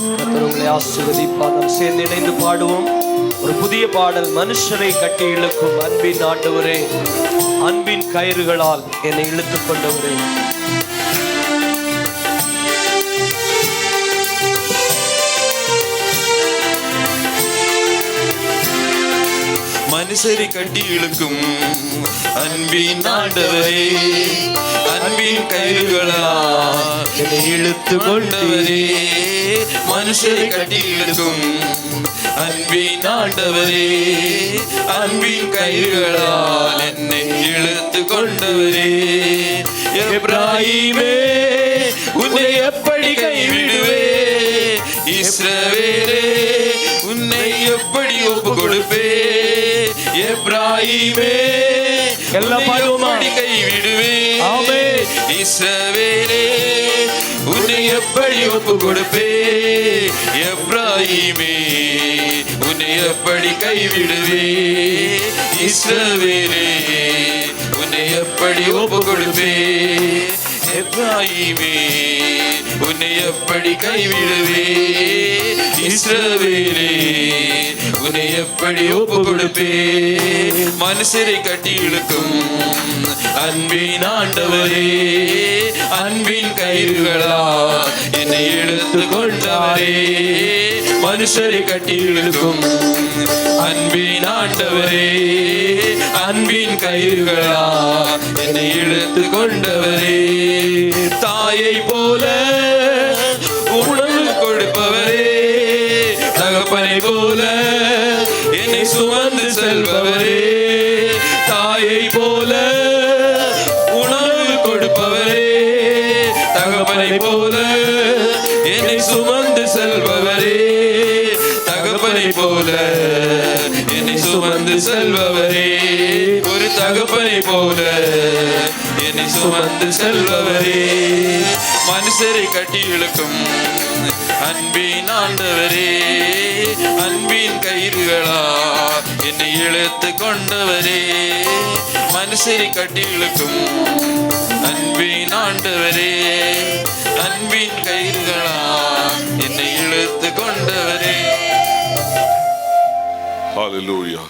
உங்களை ஆசீர்வதிப்பார் சேர்ந்து இணைந்து பாடுவோம். ஒரு புதிய பாடல் மனுஷரை கட்டி இழுக்கும் அன்பின் ஆண்டவரே அன்பின் கயிறுகளால் என்னை இழுத்துக் கொண்டவரே. மனுஷரை கட்டி இழுக்கும் அன்பின் ஆண்டவரே அன்பின் கயிறுகளா என்னை இழுத்து கொண்டவரே மனுஷரை கட்டி இழுக்கும் அன்பின் ஆண்டவரே அன்பின் கயிறுகளால் என்னை இழுத்து கொண்டவரே எப்ராஹிமே உன்னை எப்படி கைவிடுவே இஸ்ரவேலே உன்னை எப்படி ஒப்பு கொடுப்பே எப்ராஹிமே உன்னை பாடுவோமா? எப்படி கைவிடுவே ஆமென். இஸ்ரவேலே உன்னை எப்படி ஒப்பு கொடுப்பே எப்ராஹிமே உன்னை எப்படி கைவிடுவே இஸ்ரவேலே உன்னை எப்படி ஒப்பு கொடுப்பே எப்ராஹிமே உன்னை எப்படி கைவிடுவே இஸ்ரவேலே அவனை எப்படி ஒப்பு கொடுப்பே மனுஷரை கட்டி இழுக்கும் அன்பின் ஆண்டவரே அன்பின் கயிறுகளா என்னை எடுத்து கொண்டாரே மனுஷரை கட்டி இழுக்கும் அன்பின் ஆண்டவரே அன்பின் கயிறுகளா என்னை எடுத்து கொண்டவரே. தாயை போல உணவு கொடுப்பவரே சுமந்து செல்பவரே. தாயை போல உணவு கொடுப்பவரே. தகப்பனை போல என்னை சுமந்து செல்பவரே. தகப்பனை போல என்னை சுமந்து செல்பவரே. ஒரு தகப்பனை போல என்னை சுமந்து செல்பவரே. மனுஷரை கட்டி இழுக்கும் அன்பின் ஆண்டவரே அன்பின் கயிறுகளா என்னை இழுத்து கொண்டவரே மனுஷரை கட்டி இழுக்கும் அன்பின் ஆண்டவரே அன்பின் கயிறுகளா என்னை இழுத்து கொண்டவரே Hallelujah.